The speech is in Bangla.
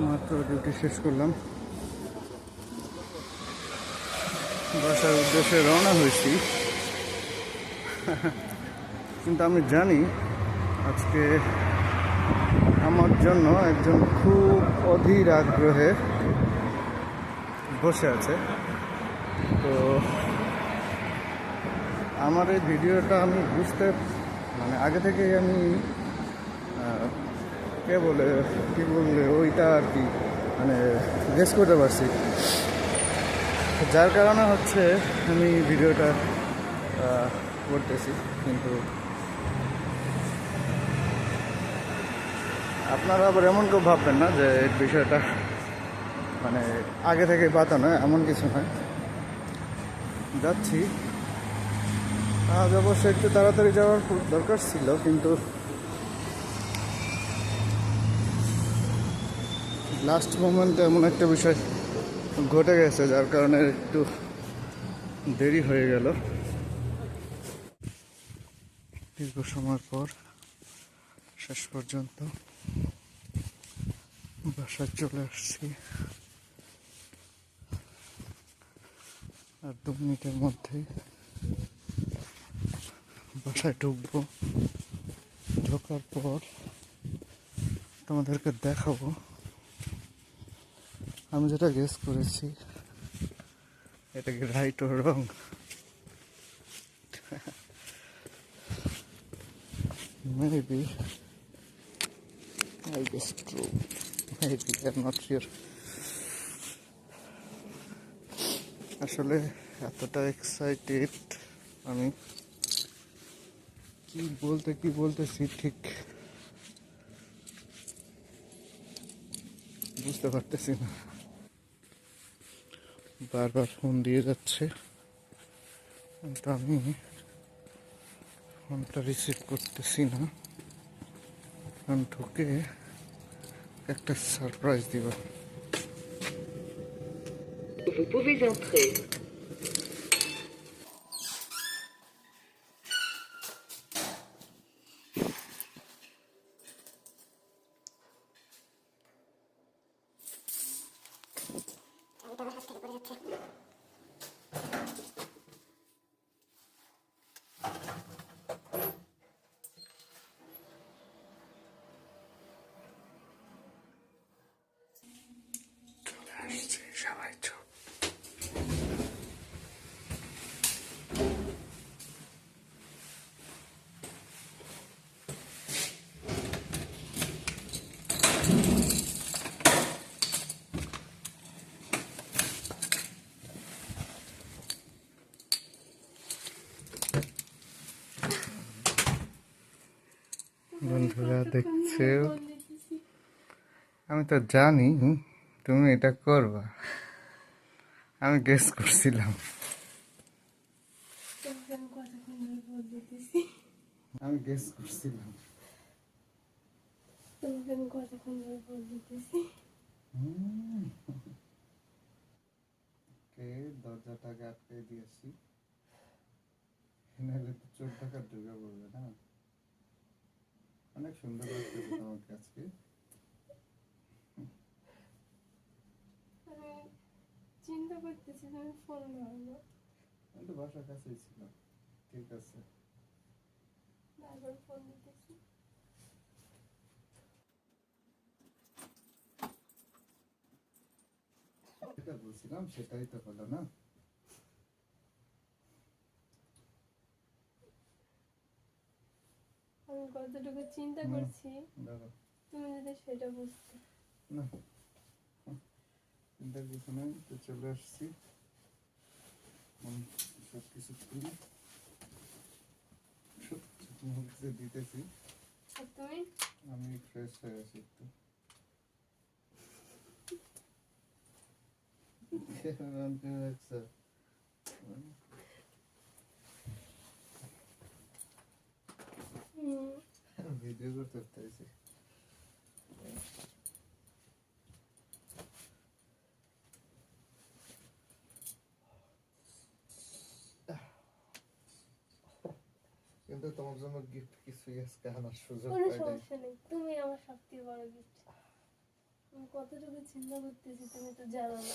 মাত্র ডিউটি শেষ করলাম। বাসার উদ্দেশ্যে রওনা হয়েছি। কিন্তু আমি জানি আজকে আমার জন্য একজন খুব অধীর আগ্রহে বসে আছে। তো আমার এই ভিডিওটা আমি বুঝতে মানে আগে থেকেই আমি কে বলে, কি বললে, ওইটা আর কি মানে গেস করতে পারছি। যার কারণে হচ্ছে আমি ভিডিওটা করতেছি, কিন্তু আপনারা আবার এমন কেউ ভাববেন না যে এই বিষয়টা মানে আগে থেকে পাতা নয়, এমন কিছু নয়। যাচ্ছি। আজ অবশ্য একটু তাড়াতাড়ি যাওয়ার দরকার ছিল, কিন্তু লাস্ট মোমেন্টে এমন একটা বিষয় ঘটে গেছে, যার কারণে একটু দেরি হয়ে গেল। দীর্ঘ সময় পর শেষ পর্যন্ত বাসায় চলে আসছি। আর দু মিনিটের মধ্যেই বাসায় ঢুকবো। ঢোকার পর তোমাদেরকে দেখাবো আমি যেটা গেস করেছি, এটা কি right O wrong maybe, I guess true. Maybe, I'm not sure. আসলে এতটা এক্সাইটেড আমি কি বলতে, কি বলতেছি ঠিক বুঝতে পারতেছি না। বারবার ফোন দিয়ে যাচ্ছে। কিন্তু আমি ফোনটা রিসিভ করতেছি না। কারণ ঢুকে একটা সারপ্রাইজ দিব। Vous pouvez entrer. ドラ走ってるこれって。বন্ধুরা দেখছে আমি তো জানি তুমি এটা করবা। আমি গেস করছিলাম। আমি গেস করছিলাম। দরজাটাকে আটকে দিয়েছি? নাহলে চোখ টাকা ঢুকে পড়বে না। অনেক সুন্দর তোমাকে আজকে চিন্তা করতেছি আমি ফোন ধরবো আমি তো বাসার কাছেই ছিলাম ঠিক আছে বারবার ফোন দিতেছি যেটা বলছিলাম সেটাই তো হলো না আমি কতটুকু চিন্তা করছি তুমি যদি সেটা বুঝতে। না। চিন্তার কিছু নেই তো চলে আসছি। সব কিছু খুলি। মুখে দিতেছি। তুমি? আমি ফ্রেশ হয়ে আছি একটু। এরকম কেউ দেখছ? হুম, ভিডিও করতে পারতেছি কিন্তু তোমার জন্য গিফট কিছু আজকে আনার সুযোগ সমস্যা নেই তুমি আমার সবথেকে বড় গিফট কতটুকু চিন্তা করতেছি তুমি তো জানো না